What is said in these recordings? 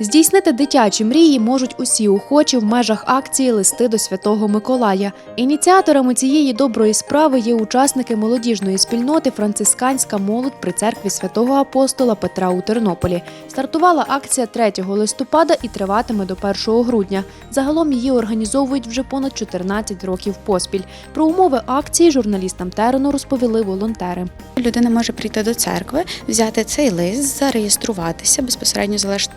Здійснити дитячі мрії можуть усі охочі в межах акції Листи до Святого Миколая. Ініціаторами цієї доброї справи є учасники молодіжної спільноти Францисканська молодь при церкві святого апостола Петра у Тернополі. Стартувала акція 3 листопада і триватиме до 1 грудня. Загалом її організовують вже понад 14 років поспіль. Про умови акції журналістам Терену розповіли волонтери. Людина може прийти до церкви, взяти цей лист, зареєструватися, безпосередньо залиш-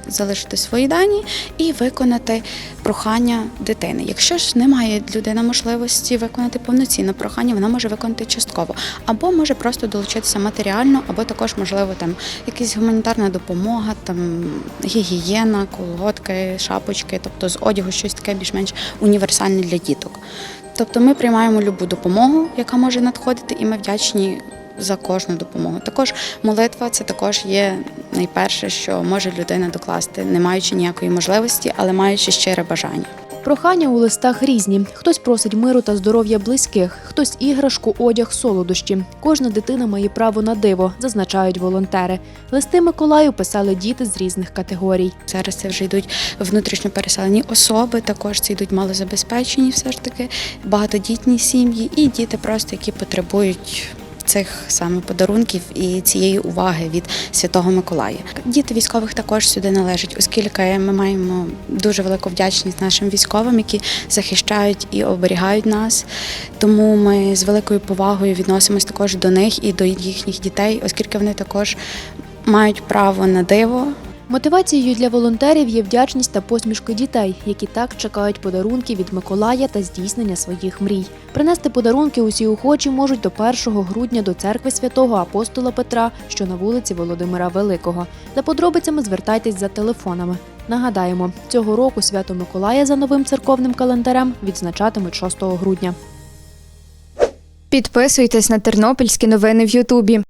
залишити свої дані і виконати прохання дитини. Якщо ж немає людина можливості виконати повноцінне прохання, вона може виконати частково, або може просто долучитися матеріально, або також можливо там якась гуманітарна допомога, там гігієна, колготки, шапочки, тобто з одягу щось таке більш-менш універсальне для діток. Тобто ми приймаємо любу допомогу, яка може надходити, і ми вдячні за кожну допомогу. Також молитва це також є найперше, що може людина докласти, не маючи ніякої можливості, але маючи щире бажання. Прохання у листах різні. Хтось просить миру та здоров'я близьких, хтось іграшку, одяг, солодощі. Кожна дитина має право на диво, зазначають волонтери. Листи Миколаю писали діти з різних категорій. Зараз це вже йдуть внутрішньо переселені особи, також це йдуть малозабезпечені, все ж таки, багатодітні сім'ї і діти, просто які потребують. Цих саме подарунків і цієї уваги від Святого Миколая. Діти військових також сюди належать, оскільки ми маємо дуже велику вдячність нашим військовим, які захищають і оберігають нас. Тому ми з великою повагою відносимось також до них і до їхніх дітей, оскільки вони також мають право на диво, Мотивацією для волонтерів є вдячність та посмішки дітей, які так чекають подарунки від Миколая та здійснення своїх мрій. Принести подарунки усі охочі можуть до 1 грудня до церкви святого апостола Петра, що на вулиці Володимира Великого. За подробицями звертайтесь за телефонами. Нагадаємо, цього року свято Миколая за новим церковним календарем відзначатимуть 6 грудня. Підписуйтесь на тернопільські новини в Ютубі.